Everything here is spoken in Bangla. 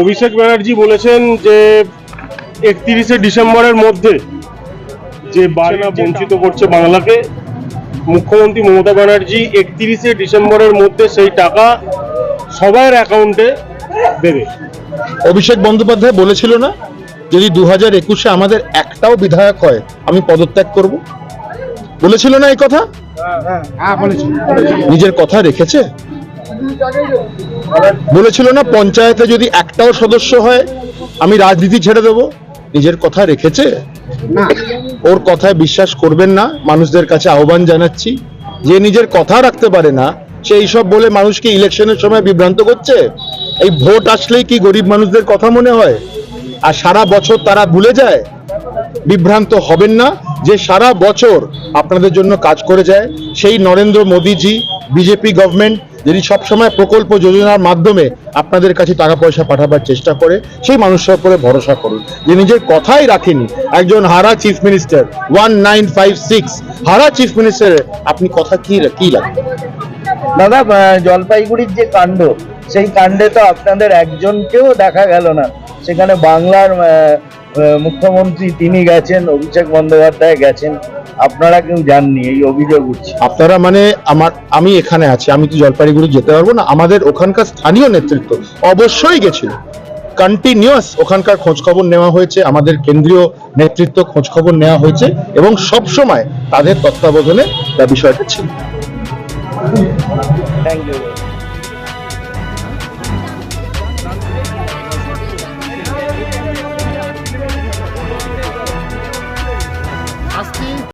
অভিষেক ব্যানার্জি বলেছেন যে একত্রিশে ডিসেম্বরের মধ্যে যে বাংলা বঞ্চিত করছে বাংলাকে মুখ্যমন্ত্রী মমতা ব্যানার্জি একত্রিশে ডিসেম্বরের মধ্যে সেই টাকা সবার অ্যাকাউন্টে দেবে। অভিষেক বন্দ্যোপাধ্যায় বলেছিল না? যদি দু হাজার একুশে আমাদের একটাও বিধায়ক হয় আমি পদত্যাগ করব? বলেছিল না এই কথা? নিজের কথা রেখেছে? বলেছিল না পঞ্চায়েতে যদি একটাও সদস্য হয় আমি রাজনীতি ছেড়ে দেব। নিজের কথা রেখেছে। ওর কথায় বিশ্বাস করবেন না মানুষদের কাছে আহ্বান জানাচ্ছি। যে নিজের কথা রাখতে পারে না সে এইসব বলে মানুষকে ইলেকশনের সময় বিভ্রান্ত করছে। এই ভোট আসলেই কি গরিব মানুষদের কথা মনে হয়? আর সারা বছর তারা ভুলে যায়? বিভ্রান্ত হবেন না যে সারা বছর আপনাদের জন্য কাজ করে যায়। সেই নরেন্দ্র মোদীজি বিজেপি গভর্নমেন্ট যিনি সবসময় প্রকল্প যোজনার মাধ্যমে আপনাদের কাছে টাকা পয়সা পাঠাবার চেষ্টা করে, সেই মানুষের উপরে ভরসা করুন। যে নিজের কথাই রাখেনি, একজন হারা chief minister one nine five six হারা চিফ মিনিস্টার আপনি কথা কি কি লাগবে দাদা জলপাইগুড়ির যে কাণ্ড, সেই কাণ্ডে তো আপনাদের একজনকেও দেখা গেল না। সেখানে বাংলার মুখ্যমন্ত্রী তিনি গেছেন অভিষেক বন্দ্যোপাধ্যায় গেছেন। আপনারা কেউ যাননি এই অভিযোগ উঠছে। আপনারা মানে আমার আমি এখানে আছি আমি তো জলপাইগুড়ি যেতে পারব না। আমাদের ওখানকার স্থানীয় নেতৃত্ব অবশ্যই গেছিল। কন্টিনিউয়াস ওখানকার খোঁজ খবর নেওয়া হয়েছে আমাদের কেন্দ্রীয় নেতৃত্ব খোঁজ খবর নেওয়া হয়েছে এবং সব সময় তাদের তত্ত্বাবধানে বিষয়টা ছিল। Thank you